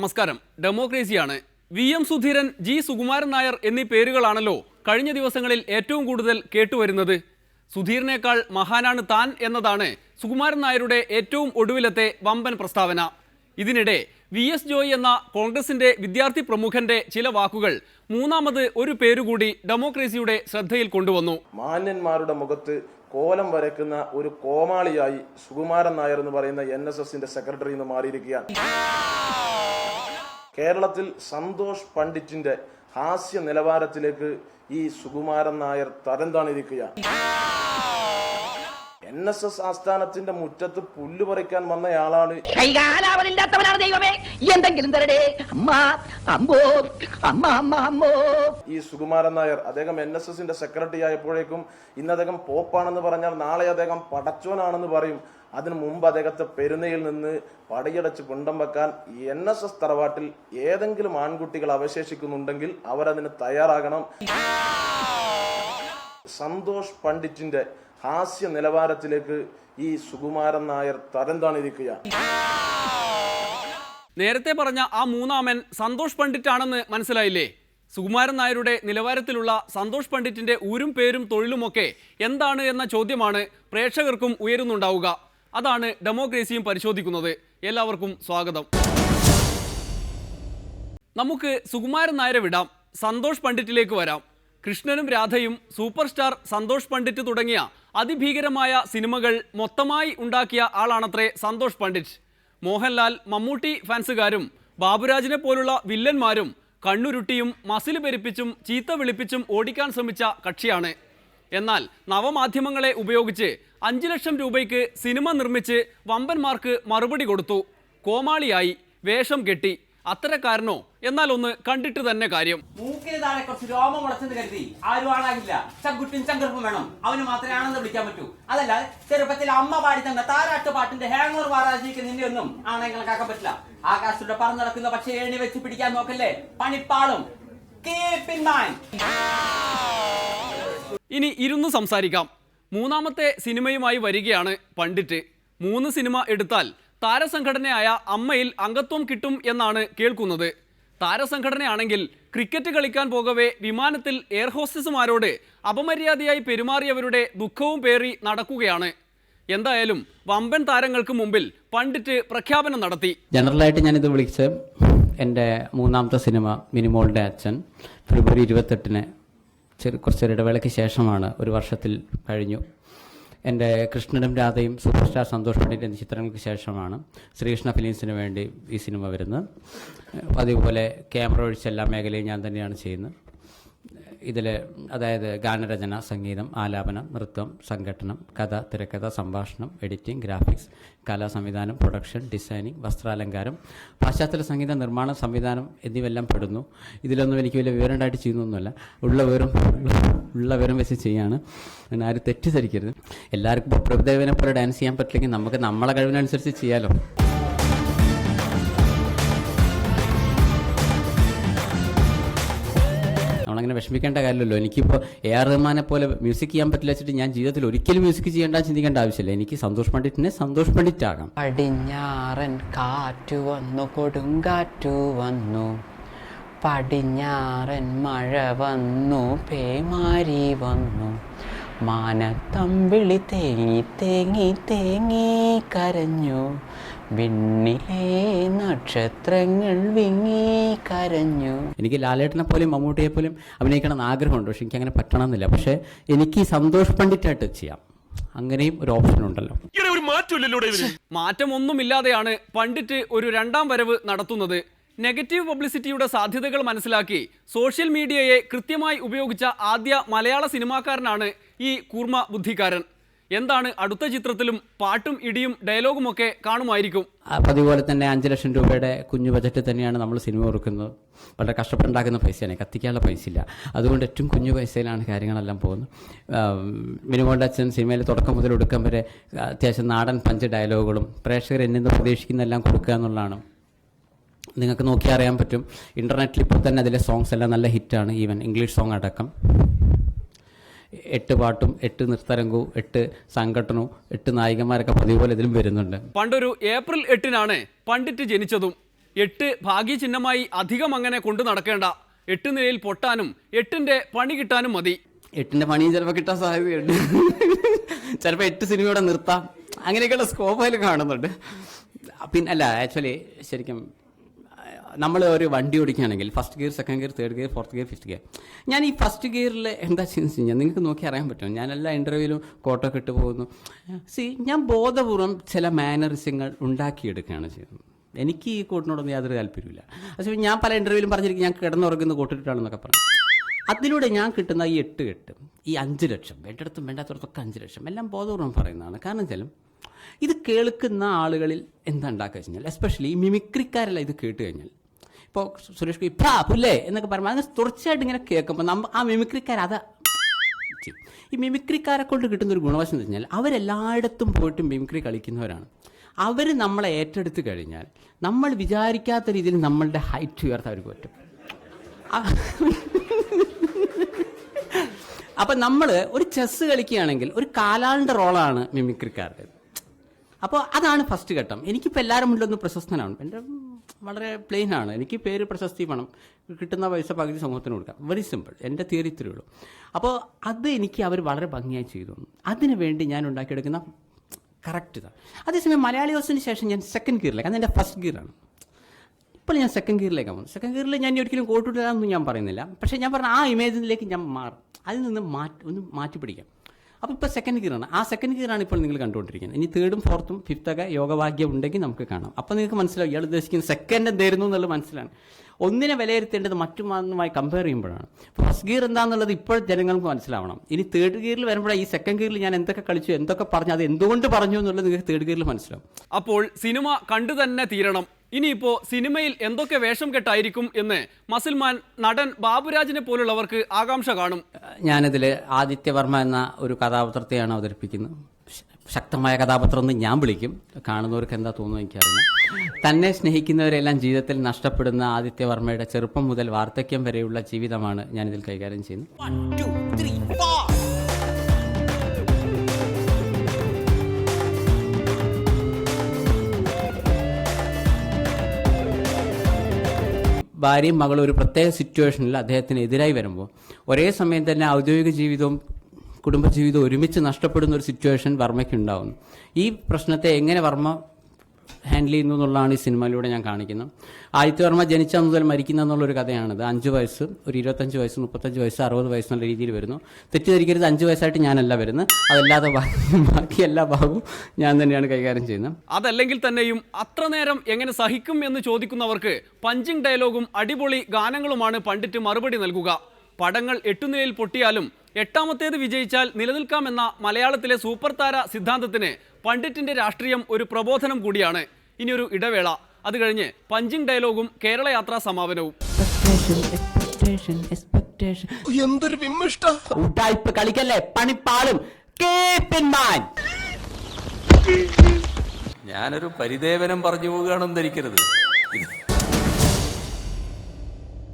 നമസ്കാരം. ഡെമോക്രസിയാണ്. V M Sudheeran G Sukumaran Nair എന്നീ പേരുകളാണല്ലോ കഴിഞ്ഞ ദിവസങ്ങളിൽ ഏറ്റവും കൂടുതൽ കേട്ടുവരുന്നത്. സുധീറിനേക്കാൾ മഹാനാണ് താൻ എന്നതാണ് സുകുമാരൻ നായരുടെ ഏറ്റവും ഒടുവിലത്തെ വമ്പൻ പ്രസ്താവന. ഇതിനിടെ വി എസ് ജോയ് എന്ന കോൺഗ്രസിന്റെ വിദ്യാർത്ഥി പ്രമുഖന്റെ ചില വാക്കുകൾ മൂന്നാമത് ഒരു പേരുകൂടി ഡെമോക്രസിയുടെ ശ്രദ്ധയിൽ കൊണ്ടുവന്നു. മാന്യന്മാരുടെ മുഖത്ത് കോലം വരയ്ക്കുന്ന ഒരു കോമാളിയായി സുകുമാരൻ നായർ എന്ന് പറയുന്ന എൻ എസ് എസിന്റെ സെക്രട്ടറി എന്ന് മാറിയിരിക്കുകയാണ്. കേരളത്തിൽ സന്തോഷ് പണ്ഡിറ്റിന്റെ ഹാസ്യ നിലവാരത്തിലേക്ക് ഈ സുകുമാരൻ നായർ തരം താണിരിക്കുകയാണ് എൻ എസ് എസ് ആസ്ഥാനത്തിന്റെ മുറ്റത്ത് പുല്ല് പറിക്കാൻ വന്നയാളാണ് ഈ സുകുമാരൻ നായർ അദ്ദേഹം എൻ എസ് എസിന്റെ സെക്രട്ടറി ആയപ്പോഴേക്കും ഇന്ന് അദ്ദേഹം പോപ്പാണെന്ന് പറഞ്ഞാൽ നാളെ അദ്ദേഹം പടച്ചോനാണെന്ന് പറയും. അതിനു മുമ്പ് അദ്ദേഹത്തെ പെരുന്നയിൽ നിന്ന് പടയടച്ച് പിണ്ടം വെക്കാൻ എൻ എസ് എസ് തറവാട്ടിൽ ഏതെങ്കിലും ആൺകുട്ടികൾ അവശേഷിക്കുന്നുണ്ടെങ്കിൽ അവരതിന് തയ്യാറാകണം. സന്തോഷ് പണ്ഡിറ്റിന്റെ ഹാസ്യ നിലവാരത്തിലേക്ക് ഈ സുകുമാരൻ നായർ തരം താണിരിക്കുകയാണ് നേരത്തെ പറഞ്ഞ ആ മൂന്നാമൻ സന്തോഷ് പണ്ഡിറ്റ് ആണെന്ന് മനസ്സിലായില്ലേ? സുകുമാരൻ നായരുടെ നിലവാരത്തിലുള്ള സന്തോഷ് പണ്ഡിറ്റിന്റെ ഊരും പേരും തൊഴിലുമൊക്കെ എന്താണ് എന്ന ചോദ്യമാണ് പ്രേക്ഷകർക്കും ഉയരുന്നുണ്ടാവുക. അതാണ് ഡെമോക്രസിയും പരിശോധിക്കുന്നത്. എല്ലാവർക്കും സ്വാഗതം. നമുക്ക് സുകുമാരൻ നായരെ വിടാം. സന്തോഷ് പണ്ഡിറ്റിലേക്ക് വരാം. കൃഷ്ണനും രാധയും സൂപ്പർ സ്റ്റാർ സന്തോഷ് പണ്ഡിറ്റ് തുടങ്ങിയ അതിഭീകരമായ സിനിമകൾ മൊത്തമായി ഉണ്ടാക്കിയ ആളാണത്രേ സന്തോഷ് പണ്ഡിറ്റ്. മോഹൻലാൽ മമ്മൂട്ടി ഫാൻസുകാരും ബാബുരാജിനെ പോലുള്ള വില്ലന്മാരും കണ്ണുരുട്ടിയും മസിൽ പെരുപ്പിച്ചും ചീത്ത വിളിപ്പിച്ചും ഓടിക്കാൻ ശ്രമിച്ച കക്ഷിയാണ്. എന്നാൽ നവമാധ്യമങ്ങളെ ഉപയോഗിച്ച് അഞ്ചു ലക്ഷം രൂപയ്ക്ക് സിനിമ നിർമ്മിച്ച് വമ്പന്മാർക്ക് മറുപടി കൊടുത്തു. കോമാളിയായി വേഷം കെട്ടി. അത്തരക്കാരനോ? എന്നാൽ ഒന്ന് കണ്ടിട്ട് തന്നെ കാര്യം. മൂക്കിന് താഴെ കുറച്ച് രോമം മുളച്ചെന്ന് കരുതി. ആരും ആളാകില്ല. ചങ്കുറ്റും ചങ്കർപ്പും വേണം. അവന് മാത്രമേ ആണെന്ന് വിളിക്കാൻ പറ്റൂ. അതല്ല ചെറുപ്പത്തിൽ അമ്മ പാടി തന്ന താരാട്ട് പാട്ടിന്റെ ഹീഗർ വാരാജിക്ക് നിന്നെ ഒന്നും ആണെങ്കിലും കണക്കാക്കാൻ പറ്റില്ല. ആകാശത്തിലൂടെ പറന്നു നടക്കുന്ന പക്ഷേ ഏണി വെച്ച് പിടിക്കാൻ നോക്കല്ലേ? പണിപ്പാളും. ഇനി ഇരുന്ന് സംസാരിക്കാം. മൂന്നാമത്തെ സിനിമയുമായി വരികയാണ് പണ്ഡിറ്റ്. മൂന്ന് സിനിമ എടുത്താൽ താരസംഘടനയായ അമ്മയിൽ അംഗത്വം കിട്ടും എന്നാണ് കേൾക്കുന്നത്. താരസംഘടനയാണെങ്കിൽ ക്രിക്കറ്റ് കളിക്കാൻ പോകവേ വിമാനത്തിൽ എയർ ഹോസ്റ്റസുമാരോട് അപമര്യാദയായി പെരുമാറിയവരുടെ ദുഃഖവും പേറി നടക്കുകയാണ്. എന്തായാലും വമ്പൻ താരങ്ങൾക്ക് മുമ്പിൽ പണ്ഡിറ്റ് പ്രഖ്യാപനം നടത്തി. ജനറലായിട്ട് ഞാനിത് വിളിച്ച് എന്റെ മൂന്നാമത്തെ സിനിമ മിനിമോളുടെ അച്ഛൻ ഫെബ്രുവരി ഇരുപത്തെട്ടിന് ചെറു കുറച്ചൊരു ഇടവേളയ്ക്ക് ശേഷമാണ് ഒരു വർഷത്തിൽ കഴിഞ്ഞു. എന്റെ കൃഷ്ണനും രാധയും സൂപ്പർ സ്റ്റാർ സന്തോഷ് പണ്ഡിറ്റ് എന്ന ചിത്രങ്ങൾക്ക് ശേഷമാണ് ശ്രീകൃഷ്ണ ഫിലിംസിന് വേണ്ടി ഈ സിനിമ വരുന്നത്. അതേപോലെ ക്യാമറ ഒഴിച്ച എല്ലാ മേഖലയും ഞാൻ തന്നെയാണ് ചെയ്യുന്നത്. ഇതിൽ അതായത് ഗാനരചന സംഗീതം ആലാപനം നൃത്തം സംഘട്ടനം കഥ തിരക്കഥ സംഭാഷണം എഡിറ്റിംഗ് ഗ്രാഫിക്സ് കലാ സംവിധാനം പ്രൊഡക്ഷൻ ഡിസൈനിങ് വസ്ത്രാലങ്കാരം പാശ്ചാത്യ സംഗീത നിർമ്മാണം സംവിധാനം എന്നിവയെല്ലാം പെടുന്നു. ഇതിലൊന്നും എനിക്ക് വലിയ വിവരമായിട്ട് ചെയ്യുന്നൊന്നുമല്ല. ഉള്ള വിവരം ഉള്ള വിവരം വെച്ച് ചെയ്യാണ്. പിന്നെ ആരും തെറ്റിദ്ധരിക്കരുത്. എല്ലാവർക്കും പ്രഭുദേവനെ പോലെ ഡാൻസ് ചെയ്യാൻ പറ്റില്ലെങ്കിൽ നമുക്ക് നമ്മളെ കഴിവിനനുസരിച്ച് ചെയ്യാലോ. വിഷമിക്കേണ്ട കാര്യമല്ലോ എനിക്കിപ്പോൾ എ ആർ റഹ്മാനെ പോലെ മ്യൂസിക് ചെയ്യാൻ പറ്റില്ല വെച്ചിട്ട് ഞാൻ ജീവിതത്തിൽ ഒരിക്കലും മ്യൂസിക് ചെയ്യേണ്ട ചിന്തിക്കേണ്ട ആവശ്യമില്ല. എനിക്ക് സന്തോഷ് പണ്ഡിറ്റിനെ സന്തോഷ് പണ്ഡിറ്റ് ആകാം പടിഞ്ഞാറൻ കാറ്റു വന്നു കൊടുങ്കാറ്റു വന്നു. പടിഞ്ഞാറൻ മഴ വന്നു പേമാരി വന്നു. മാനത്തമ്പിളി തേങ്ങി തേങ്ങി തേങ്ങി കരഞ്ഞു. വിണ്ണിലെ നക്ഷത്രങ്ങൾ വിങ്ങി കരഞ്ഞു. എനിക്ക് ലാലേട്ടനെ പോലെയും മമ്മൂട്ടിയെ പോലെയും അഭിനയിക്കണം എന്ന് ആഗ്രഹമുണ്ട്. പക്ഷെ എനിക്ക് അങ്ങനെ പറ്റണമെന്നില്ല. പക്ഷെ എനിക്ക് സന്തോഷ് പണ്ഡിറ്റായിട്ട് ചെയ്യാം. അങ്ങനെയും ഒരു ഓപ്ഷൻ ഉണ്ടല്ലോ. മാറ്റം ഒന്നുമില്ലാതെയാണ് പണ്ഡിറ്റ് ഒരു രണ്ടാം വരവ് നടത്തുന്നത്. നെഗറ്റീവ് പബ്ലിസിറ്റിയുടെ സാധ്യതകൾ മനസ്സിലാക്കി സോഷ്യൽ മീഡിയയെ കൃത്യമായി ഉപയോഗിച്ച ആദ്യ മലയാള സിനിമാക്കാരനാണ് ഈ കൂർമ്മ ബുദ്ധിക്കാരൻ. എന്താണ് അടുത്ത ചിത്രത്തിലും പാട്ടും ഇടിയും ഡയലോഗും ഒക്കെ കാണുമായിരിക്കും? അതുപോലെ തന്നെ അഞ്ച് ലക്ഷം രൂപയുടെ കുഞ്ഞു ബജറ്റ് തന്നെയാണ് നമ്മൾ സിനിമ ഒരുക്കുന്നത് വളരെ കഷ്ടപ്പെട്ടുണ്ടാക്കുന്ന പൈസയാണ്. കത്തിക്കാനുള്ള പൈസ ഇല്ല അതുകൊണ്ട് ഏറ്റവും കുഞ്ഞു പൈസയിലാണ് കാര്യങ്ങളെല്ലാം പോകുന്നത്. മിനിമോളുടെ അച്ഛൻ സിനിമയിൽ തുടക്കം മുതൽ ഒടുക്കം വരെ അത്യാവശ്യം നാടൻ പഞ്ച് ഡയലോഗുകളും പ്രേക്ഷകർ എന്നിന്ന് നിന്ന് പ്രതീക്ഷിക്കുന്നതെല്ലാം കൊടുക്കുക എന്നുള്ളതാണ്. നിങ്ങൾക്ക് നോക്കി അറിയാൻ പറ്റും. ഇന്റർനെറ്റിൽ ഇപ്പോൾ തന്നെ അതിലെ സോങ്സ് എല്ലാം നല്ല ഹിറ്റാണ് ഈവൻ ഇംഗ്ലീഷ് സോങ് അടക്കം. എട്ട് പാട്ടും എട്ട് നൃത്തരംഗവും എട്ട് സംഘടനവും എട്ട് നായികന്മാരൊക്കെ പതിവ് പോലെ ഇതിലും വരുന്നുണ്ട്. പണ്ടൊരു ഏപ്രിൽ എട്ടിനാണ് പണ്ഡിറ്റ് ജനിച്ചതും എട്ട് ഭാഗ്യചിഹ്നമായി അധികം അങ്ങനെ കൊണ്ടു നടക്കേണ്ട. എട്ട് നിലയിൽ പൊട്ടാനും എട്ടിന്റെ പണി കിട്ടാനും മതി. എട്ടിന്റെ പണി ചിലപ്പോൾ കിട്ടാൻ സാധ്യതയുണ്ട്. ചിലപ്പോൾ എട്ട് സിനിമയോടെ നിർത്താം. അങ്ങനെയൊക്കെയുള്ള സ്കോപ്പ് അതിൽ കാണുന്നുണ്ട്. പിന്നെ അല്ല ആക്ച്വലി ശരിക്കും നമ്മൾ ഒരു വണ്ടി ഓടിക്കുകയാണെങ്കിൽ first gear second gear third gear fourth gear fifth gear ഞാൻ ഈ ഫസ്റ്റ് ഗിയറിൽ എന്താ ചെയ്യുന്നത് കഴിഞ്ഞാൽ നിങ്ങൾക്ക് നോക്കി അറിയാൻ പറ്റും. ഞാൻ എല്ലാ ഇന്റർവ്യൂവിലും കോട്ടൊക്കെ ഇട്ട് പോകുന്നു. സി ഞാൻ ബോധപൂർവം ചില മാനറിസങ്ങൾ ഉണ്ടാക്കിയെടുക്കുകയാണ് ചെയ്യുന്നത്. എനിക്ക് ഈ കോട്ടിനോടൊന്നും യാതൊരു താല്പര്യമില്ല പക്ഷേ ഞാൻ പല ഇന്റർവ്യൂവിലും പറഞ്ഞിരിക്കും ഞാൻ കിടന്നുറങ്ങുന്ന കോട്ടിട്ടാണെന്നൊക്കെ പറഞ്ഞു അതിലൂടെ ഞാൻ കിട്ടുന്ന ഈ എട്ട് കെട്ട് ഈ അഞ്ച് ലക്ഷം വേണ്ടിടത്തും വേണ്ടാത്തടത്തൊക്കെ അഞ്ച് ലക്ഷം എല്ലാം ബോധപൂർവം പറയുന്നതാണ്. കാരണം വെച്ചാലും ഇത് കേൾക്കുന്ന ആളുകളിൽ എന്താ ഉണ്ടാക്കുക വെച്ച് കഴിഞ്ഞാൽ എസ്പെഷ്യലി മിമിക്രിക്കാരെല്ലാം ഇത് കേട്ട് കഴിഞ്ഞാൽ ഇപ്പോൾ സുരേഷ് ഗോപി പ്രാ പുല്ലേ? എന്നൊക്കെ പറയുമ്പോൾ അങ്ങനെ തുടർച്ചയായിട്ട് ഇങ്ങനെ കേൾക്കുമ്പോൾ നമ്മൾ ആ മിമിക്രിക്കാർ അത് ഈ മിമിക്രിക്കാരെ കൊണ്ട് കിട്ടുന്ന ഒരു ഗുണവശം എന്ന് വെച്ചാൽ അവരെല്ലായിടത്തും പോയിട്ട് മിമിക്രി കളിക്കുന്നവരാണ്. അവർ നമ്മളെ ഏറ്റെടുത്ത് കഴിഞ്ഞാൽ നമ്മൾ വിചാരിക്കാത്ത രീതിയിൽ നമ്മളുടെ ഹൈറ്റ് ഉയർത്താൻ അവർക്ക് പറ്റും. അപ്പം നമ്മൾ ഒരു ചെസ്സ് കളിക്കുകയാണെങ്കിൽ ഒരു കാലാളിന്റെ റോളാണ് മിമിക്രിക്കാരുടെ. അപ്പോൾ അതാണ് ഫസ്റ്റ് ഘട്ടം. എനിക്കിപ്പോൾ എല്ലാവരും മുന്നിലൊന്ന് പ്രശസ്തനാണ് എന്റെ വളരെ പ്ലെയിൻ ആണ്. എനിക്ക് പേര് പ്രശസ്തി പണം കിട്ടുന്ന പൈസ പകുതി സമൂഹത്തിന് കൊടുക്കാം. വെരി സിമ്പിൾ എന്റെ തിയറി ഇത്രയേ ഉള്ളൂ. അപ്പോൾ അത് എനിക്ക് അവർ വളരെ ഭംഗിയായി ചെയ്തു. അതിനു വേണ്ടി ഞാൻ ഉണ്ടാക്കിയെടുക്കുന്ന കറക്റ്റ് ഇതാണ്. അതേസമയം മലയാളി ദിവസത്തിന് ശേഷം ഞാൻ സെക്കൻഡ് ഗിയറിലേക്ക് അത് എന്റെ ഫസ്റ്റ് ഗിയറാണ് ഇപ്പോൾ ഞാൻ സെക്കൻഡ് ഗിയറിലേക്ക് പോകുന്നു. സെക്കൻഡ് ഗിയറിൽ ഞാൻ ഒരിക്കലും ഒരിക്കലും എന്നൊന്നും ഞാൻ പറയുന്നില്ല. പക്ഷേ ഞാൻ പറഞ്ഞ ആ ഇമേജിലേക്ക് ഞാൻ മാറും. അതിൽ നിന്ന് മാറ്റി ഒന്ന് മാറ്റി പിടിക്കാം അപ്പോൾ ഇപ്പോൾ സെക്കൻഡ് ഗിയറാണ് ആ സെക്കൻഡ് ഗിയറാണ് ഇപ്പോൾ നിങ്ങൾ കണ്ടുകൊണ്ടിരിക്കുന്നത്. ഇനി തേർഡും ഫോർത്തും ഫിഫ്ത്തൊക്കെ യോഗഭാഗ്യം ഉണ്ടെങ്കിൽ നമുക്ക് കാണാം. അപ്പോൾ നിങ്ങൾക്ക് മനസ്സിലാവും ഇയാൾ ഉദ്ദേശിക്കുന്ന സെക്കൻഡ് എന്തായിരുന്നു എന്നുള്ളത് മനസ്സിലാണ്. ഒന്നിനെ വിലയിരുത്തേണ്ടത് മറ്റുമായി കമ്പയർ ചെയ്യുമ്പോഴാണ്. ഫസ്റ്റ് ഗിയർ എന്താണെന്നുള്ളത് ഇപ്പോൾ ജനങ്ങൾക്ക് മനസ്സിലാവണം. ഇനി തേർഡ് ഗിയറിൽ വരുമ്പോഴാണ് ഈ സെക്കൻഡ് ഗിയറിൽ ഞാൻ എന്തൊക്കെ കളിച്ചു എന്തൊക്കെ പറഞ്ഞു അത് എന്തുകൊണ്ട് പറഞ്ഞു എന്നുള്ളത് നിങ്ങൾക്ക് തേർഡ് ഗിയറിൽ മനസ്സിലാവും. അപ്പോൾ സിനിമ കണ്ടു തന്നെ തീരണം. ഇനിയിപ്പോ സിനിമയിൽ എന്തൊക്കെ വേഷം കെട്ടായിരിക്കും എന്ന് മസിൽമാൻ നടൻ ബാബുരാജിനെ പോലുള്ളവർക്ക് ആകാംക്ഷ കാണും. ഞാനിതിൽ ആദിത്യവർമ്മ എന്ന ഒരു കഥാപാത്രത്തെയാണ് അവതരിപ്പിക്കുന്നത്. ശക്തമായ കഥാപാത്രം എന്ന് ഞാൻ വിളിക്കും. കാണുന്നവർക്ക് എന്താ തോന്നുന്നു എനിക്കറിയാം തന്നെ സ്നേഹിക്കുന്നവരെല്ലാം ജീവിതത്തിൽ നഷ്ടപ്പെടുന്ന ആദിത്യവർമ്മയുടെ ചെറുപ്പം മുതൽ വാർദ്ധക്യം വരെയുള്ള ജീവിതമാണ് ഞാനിതിൽ കൈകാര്യം ചെയ്യുന്നത്. ഭാര്യയും മകളും ഒരു പ്രത്യേക സിറ്റുവേഷനിൽ അദ്ദേഹത്തിന് എതിരായി വരുമ്പോൾ ഒരേ സമയം തന്നെ ഔദ്യോഗിക ജീവിതവും കുടുംബജീവിതവും ഒരുമിച്ച് നഷ്ടപ്പെടുന്ന ഒരു സിറ്റുവേഷൻ വർമ്മയ്ക്ക് ഉണ്ടാവുന്നു. ഈ പ്രശ്നത്തെ എങ്ങനെ വർമ്മ ഹാൻഡിൽ ചെയ്യുന്നു എന്നുള്ളതാണ് ഈ സിനിമയിലൂടെ ഞാൻ കാണിക്കുന്നത്. ആദിത്യവർമ്മ ജനിച്ച മുതൽ മരിക്കുന്ന എന്നുള്ളൊരു കഥയാണിത്. അഞ്ച് വയസ്സ് ഒരു ഇരുപത്തഞ്ച് വയസ്സ് മുപ്പത്തഞ്ച് വയസ്സ് അറുപത് വയസ്സ് എന്നുള്ള രീതിയിൽ വരുന്നു. തെറ്റിദ്ധരിക്കരുത് അഞ്ച് വയസ്സായിട്ട് ഞാനല്ല വരുന്നത്. അതല്ലാതെ ബാക്കി എല്ലാ ഭാഗവും ഞാൻ തന്നെയാണ് കൈകാര്യം ചെയ്യുന്നത്. അതല്ലെങ്കിൽ തന്നെയും അത്ര നേരം എങ്ങനെ സഹിക്കും എന്ന് ചോദിക്കുന്നവർക്ക് പഞ്ചിങ് ഡയലോഗും അടിപൊളി ഗാനങ്ങളുമാണ് പണ്ഡിറ്റ് മറുപടി നൽകുക. പടങ്ങൾ എട്ടുനിലയിൽ പൊട്ടിയാലും എട്ടാമത്തേത് വിജയിച്ചാൽ നിലനിൽക്കാമെന്ന മലയാളത്തിലെ സൂപ്പർ താര സിദ്ധാന്തത്തിന് പണ്ഡിറ്റിന്റെ രാഷ്ട്രീയം ഒരു പ്രബോധനം കൂടിയാണ്. ഇനിയൊരു ഇടവേള. അത് കഴിഞ്ഞ് പഞ്ചിങ് ഡയലോഗും കേരള യാത്രാ സമാപനവും. എന്തൊരു കളിക്കല്ലേ? പണിപ്പാളും. ഞാനൊരു പരിദേവനം പറഞ്ഞു പോവുകയാണെന്ന് ധരിക്കരുത്.